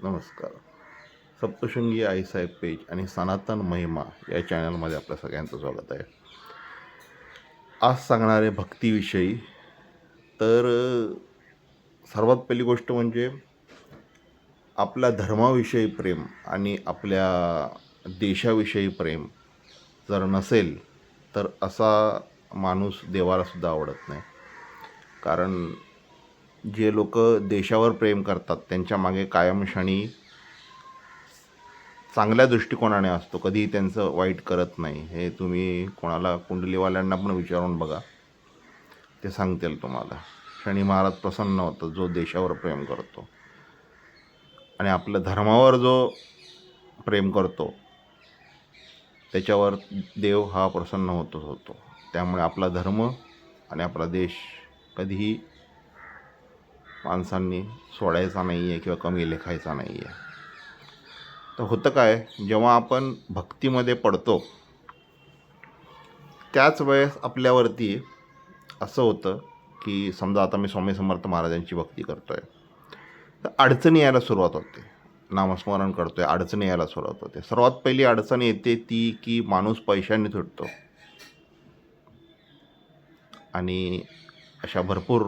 नमस्कार. सप्तशृंगी आईसाहेब पेज आणि सनातन महिमा या चॅनलमध्ये आपल्या सगळ्यांचं स्वागत आहे. आज सांगणारे भक्तीविषयी तर सर्वात पहिली गोष्ट म्हणजे आपल्या धर्माविषयी प्रेम आणि आपल्या देशाविषयी प्रेम जर नसेल तर असा माणूस देवालासुद्धा आवडत नाही. कारण जे लोक देशावर प्रेम करतात त्यांच्या मागे कायम क्षणी चांगल्या दृष्टिकोनाने असतो. कधीही त्यांचं वाईट करत नाही. हे तुम्ही कोणाला कुंडलीवाल्यांना पण विचारून बघा. ते सांगतील तुम्हाला. शनी महाराज प्रसन्न होतं जो देशावर प्रेम करतो. आणि आपल्या धर्मावर जो प्रेम करतो त्याच्यावर देव हा प्रसन्न होतच होतो. त्यामुळे आपला धर्म आणि आपला देश कधीही माणसांनी सोडायचा नाही आहे किंवा कमी लेखायचा नाही आहे तर होतं काय जेव्हा आपण भक्तीमध्ये पडतो त्याच वेळेस आपल्यावरती असं होतं की समजा आता मी स्वामी समर्थ महाराजांची भक्ती करतो आहे तर अडचणी यायला सुरुवात होते. नामस्मरण करतो आहे अडचणी यायला सुरुवात होते. सर्वात पहिली अडचण येते ती की माणूस पैशांनी तुटतो. आणि अशा भरपूर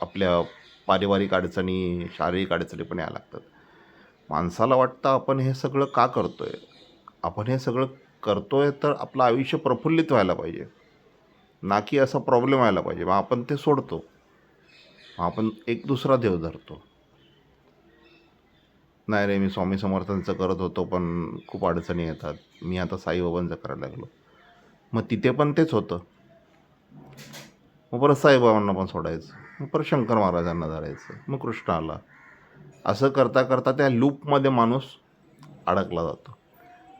आपल्या पारिवारिक अडचणी शारीरिक अडचणी पण यायला लागतात. माणसाला वाटतं आपण हे सगळं का करतो आहे आपण हे सगळं करतो आहे तर आपलं आयुष्य प्रफुल्लित व्हायला पाहिजे. ना की असा प्रॉब्लेम व्हायला पाहिजे. मग आपण ते सोडतो. मग आपण एक दुसरा देव धरतो. नाही रे मी स्वामी समर्थांचं करत होतो पण खूप अडचणी येतात. मी आता साईबाबांचं करायला लागलो. मग तिथे पण तेच होतं. मग परत साईबाबांना पण सोडायचं. मग परत शंकर महाराजांना धरायचं मग कृष्ण आला. असं करता करता त्या लूपमध्ये माणूस अडकला जातो.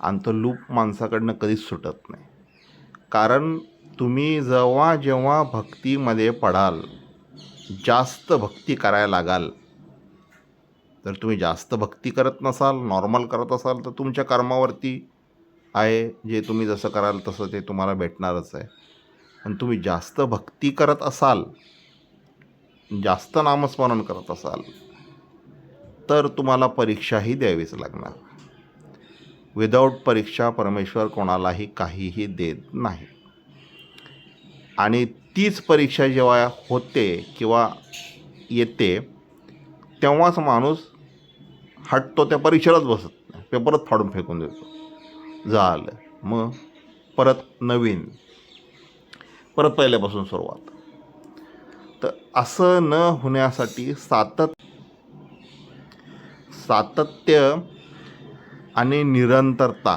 आणि तो लूप माणसाकडनं कधीच सुटत नाही. कारण तुम्ही जेव्हा जेव्हा भक्तीमध्ये पडाल जास्त भक्ती करायला लागाल जर तुम्ही जास्त भक्ती करत नसाल नॉर्मल करत असाल तर तुमच्या कर्मावरती आहे. जे तुम्ही जसं कराल तसं ते तुम्हाला भेटणारच आहे. पण तुम्ही जास्त भक्ती करत असाल जास्त नामस्मरण करत असाल तर तुम्हाला परीक्षाही द्यावीच लागणार. विदाऊट परीक्षा परमेश्वर कोणालाही काहीही देत नाही. आणि तीच परीक्षा जेव्हा होते किंवा येते तेव्हाच माणूस हटतो त्या परीक्षेलाच बसत नाही. पेपरच फाडून फेकून देतो. झालं. मग परत नवीन. परत पहिल्यापासून सुरुवात. तर असं न होण्यासाठी सातत सातत्य आणि निरंतरता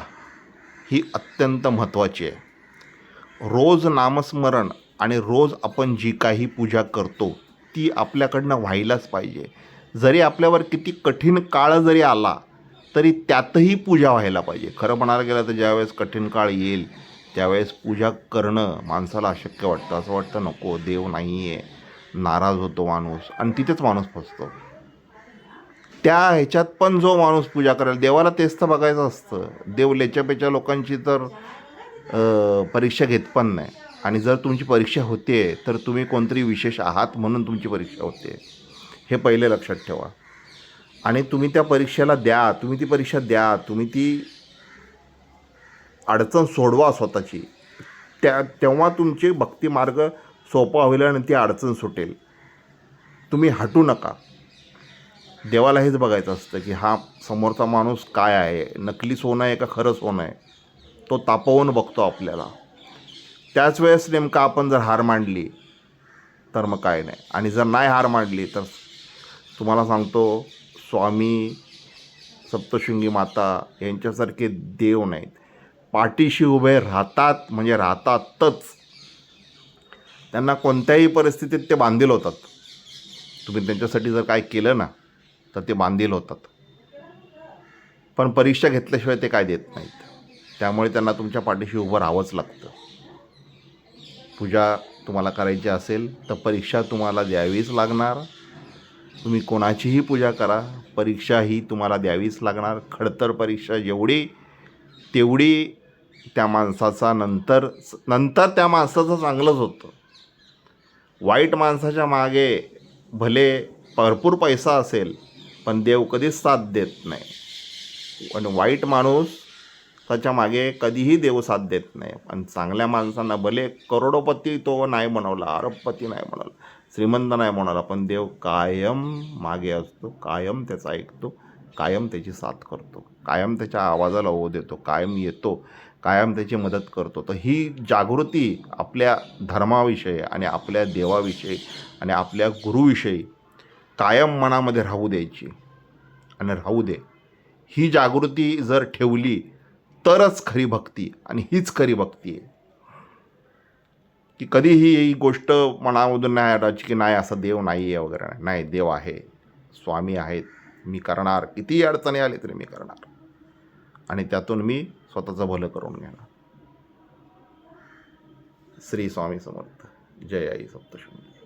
ही अत्यंत महत्त्वाची आहे. रोज नामस्मरण आणि रोज आपण जी काही पूजा करतो ती आपल्याकडनं व्हायलाच पाहिजे. जरी आपल्यावर किती कठीण काळ जरी आला तरी त्यातही पूजा व्हायला पाहिजे. खरं म्हणायला गेलं तर ज्यावेळेस कठीण काळ येईल त्यावेळेस पूजा करणं माणसाला अशक्य वाटतं. असं वाटतं नको देव नाही आहे नाराज होतो माणूस आणि तिथेच माणूस फसतो. त्या ह्याच्यात पण जो माणूस पूजा करेल देवाला तेच तर बघायचं असतं. देव लेच्यापेच्या लोकांची तर परीक्षा घेत पण नाही. आणि जर तुमची परीक्षा होते तर तुम्ही कोणतरी विशेष आहात म्हणून तुमची परीक्षा होते. हे पहिले लक्षात ठेवा. आणि तुम्ही त्या परीक्षेला द्या तुम्ही ती परीक्षा द्या तुम्ही ती अडचण सोडवा स्वतःची. त्या तेव्हा तुमची भक्ती मार्ग सोपं होईल आणि ती अडचण सुटेल. तुम्ही हटू नका. देवाला हेच बघायचं असतं की हा समोरचा माणूस काय आहे? नकली सोनं आहे का खरं सोनं आहे? तो तापवून बघतो आपल्याला. त्याच वेळेस नेमका आपण जर हार मांडली तर मग काय नाही. आणि जर नाही हार मांडली तर तुम्हाला सांगतो स्वामी सप्तशृंगी माता यांच्यासारखे देव नाहीत. पाठीशी उभे राहतात म्हणजे राहतातच. त्यांना कोणत्याही परिस्थितीत ते बांधील होतात. तुम्ही त्यांच्यासाठी जर काय केलं ना तर ते बांधील होतात. पण परीक्षा घेतल्याशिवाय ते काय देत नाहीत. त्यामुळे त्यांना तुमच्या पाठीशी उभं राहावंच लागतं. पूजा तुम्हाला करायची असेल तर परीक्षा तुम्हाला द्यावीच लागणार. तुम्ही कोणाचीही पूजा करा परीक्षा ही तुम्हाला द्यावीच लागणार. खडतर परीक्षा जेवढी तेवढी त्या माणसाचा नंतर नंतर त्या माणसाचं चांगलंच होतं. वाईट माणसाच्या मागे भले भरपूर पैसा असेल पण देव कधीच साथ देत नाही. पण वाईट माणूस त्याच्यामागे कधीही देव साथ देत नाही. पण चांगल्या माणसांना भले करोडोपती तो नाही बनवला अरबपती नाही बनवला श्रीमंत नाही म्हणाला पण देव कायम मागे असतो कायम त्याचा ऐकतो कायम त्याची साथ करतो कायम त्याच्या आवाजाला ओ देतो कायम येतो. कायम त्याची मदत करतो. तर ही जागृती आपल्या धर्माविषयी आणि आपल्या देवाविषयी आणि आपल्या गुरुविषयी कायम मनामध्ये राहू द्यायची आणि राहू दे. ही जागृती जर ठेवली तरच खरी भक्ती आणि हीच खरी भक्ती आहे. की कधीही ही गोष्ट मनामधून नाही आटायची की नाही असं देव नाही आहे वगैरे. नाही. नाही देव आहे. स्वामी आहेत. मी करणार. कितीही अडचणी आली तरी मी करणार. आणि त्यातून मी स्वतःचं भलं करून घेणार श्री स्वामी समर्थ. जय आई सप्तशृंगी.